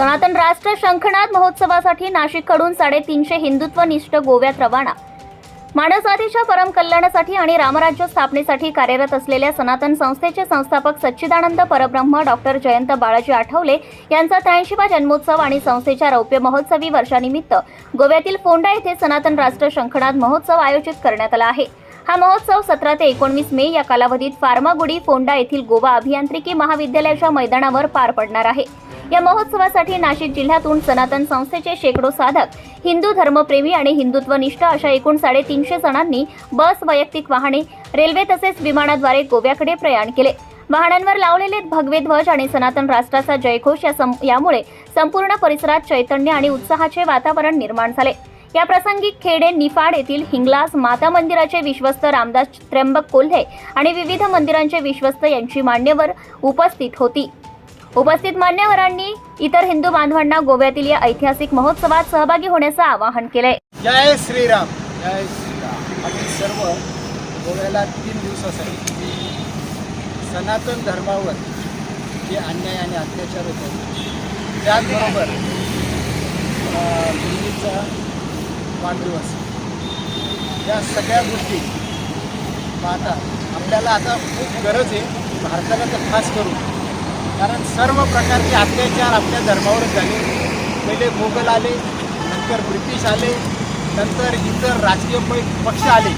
सनातन राष्ट्र शंखनाद महोत्सवासाठी नाशिककडून साडेतीनशे हिंदुत्वनिष्ठ गोव्यात रवाना. मानवजातीच्या परम कल्याणासाठी आणि रामराज्य स्थापनेसाठी कार्यरत असलेल्या सनातन संस्थेचे संस्थापक सच्चिदानंद परब्रह्म डॉक्टर जयंत बाळाजी आठवले यांचा त्र्याऐंशीवा जन्मोत्सव आणि संस्थेच्या रौप्य महोत्सवी वर्षानिमित्त गोव्यातील फोंडा येथे सनातन राष्ट्र शंखनाद महोत्सव आयोजित करण्यात आला आहे. हा महोत्सव सतरा ते एकोणवीस मे या कालावधीत फार्मागुडी फोंडा येथील गोवा अभियांत्रिकी महाविद्यालयाच्या मैदानावर पार पडणार आहे. या महोत्सवासाठी नाशिक जिल्ह्यातून सनातन संस्थेचे शेकडो साधक हिंदू धर्मप्रेमी आणि हिंदुत्वनिष्ठ अशा एकूण साडेतीनशे जणांनी बस वैयक्तिक वाहने रेल्वे तसेच विमानाद्वारे गोव्याकडे प्रयाण केले. वाहनांवर लावलेले भगवे ध्वज आणि सनातन राष्ट्राचा जयघोष या सं- यामुळे संपूर्ण परिसरात चैतन्य आणि उत्साहाचे वातावरण निर्माण झाले. या प्रसंगी खेडे निफाड येथील हिंगलास माता मंदिराचे विश्वस्त रामदास त्र्यंबक कोल्हे आणि विविध मंदिरांचे विश्वस्त यांची मान्यवर उपस्थित होती. उपस्थित मान्यवरांनी इतर हिंदू बांधवांना गोव्यातील या ऐतिहासिक महोत्सवात सहभागी होण्याचं आवाहन केलंय. जय श्रीराम. जय श्रीराम. आम्ही सर्व गोव्याला तीन दिवसासाठी सनातन धर्मावर जे अन्याय आणि अत्याचार होतो त्याचबरोबर अं, दिल्लीचा वाढदिवस या सगळ्या गोष्टी पाहता आपल्याला आता खूप गरज आहे. भारताला तर खास करून कारण सर्व प्रकारचे अत्याचार आपल्या धर्मावरच झाले. पहिले मोगल आले नंतर ब्रिटिश आले नंतर इतर राजकीय पक्ष आले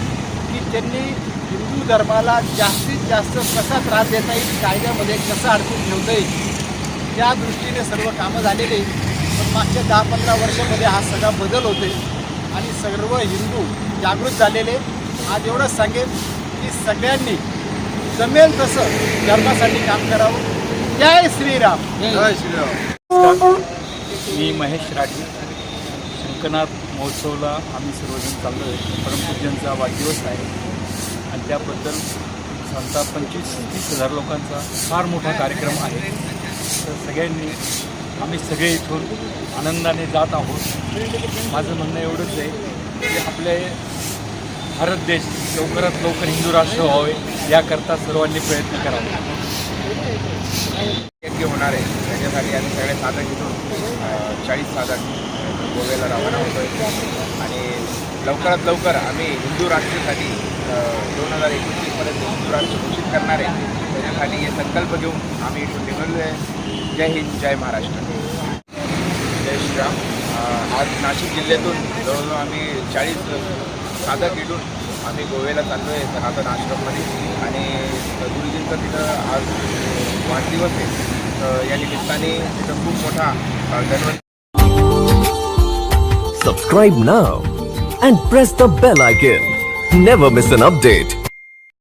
की त्यांनी हिंदू धर्माला जास्तीत जास्त कसा त्रास देता येईल कायद्यामध्ये कसं अडकून ठेवता येईल त्या दृष्टीने सर्व कामं झालेले. पण मागच्या दहा पंधरा वर्षामध्ये हा सगळा बदल होते आणि सर्व हिंदू जागृत झालेले. आज एवढंच सांगेन की सगळ्यांनी जमेल तसं धर्मासाठी काम करावं. जय श्रीराम. जय श्रीराम. मी महेश राठी. शंकरनाथ महोत्सवला आम्ही सर्वजण चाललो आहे परमपूज्यांचा वाढदिवस आहे आणि त्याबद्दल साधारणतः पंचवीस तीस हजार लोकांचा फार मोठा कार्यक्रम आहे. तर सगळ्यांनी आम्ही सगळे इथून आनंदाने जात आहोत. माझं म्हणणं एवढंच आहे की आपले भारत देश लवकरात लवकर हिंदू राष्ट्र व्हावे याकरता सर्वांनी प्रयत्न करावे. यज्ञ होणार आहे. त्याच्यासाठी आम्ही सगळे साधक घेऊन चाळीस साधक गोव्याला रवाना होतो आहे आणि लवकरात लवकर आम्ही हिंदू राष्ट्रासाठी दोन हजार एकोणतीसपर्यंत हिंदू राष्ट्र घोषित करणार आहे. त्याच्यासाठी हे संकल्प घेऊन आम्ही इथून निघालो आहे जय हिंद जय महाराष्ट्र. जय श्रीराम. आज नाशिक जिल्ह्यातून जवळजवळ आम्ही चाळीस साधक इथून आम्ही गोव्याला चाललो आहे सनातन आश्रममध्ये. आणि गुरुजींचं तिथं आज वाढदिवस आहे या निमित्ताने तिथं खूप मोठा अ, Dhanvantari Subscribe now and press the bell icon. Never miss an update.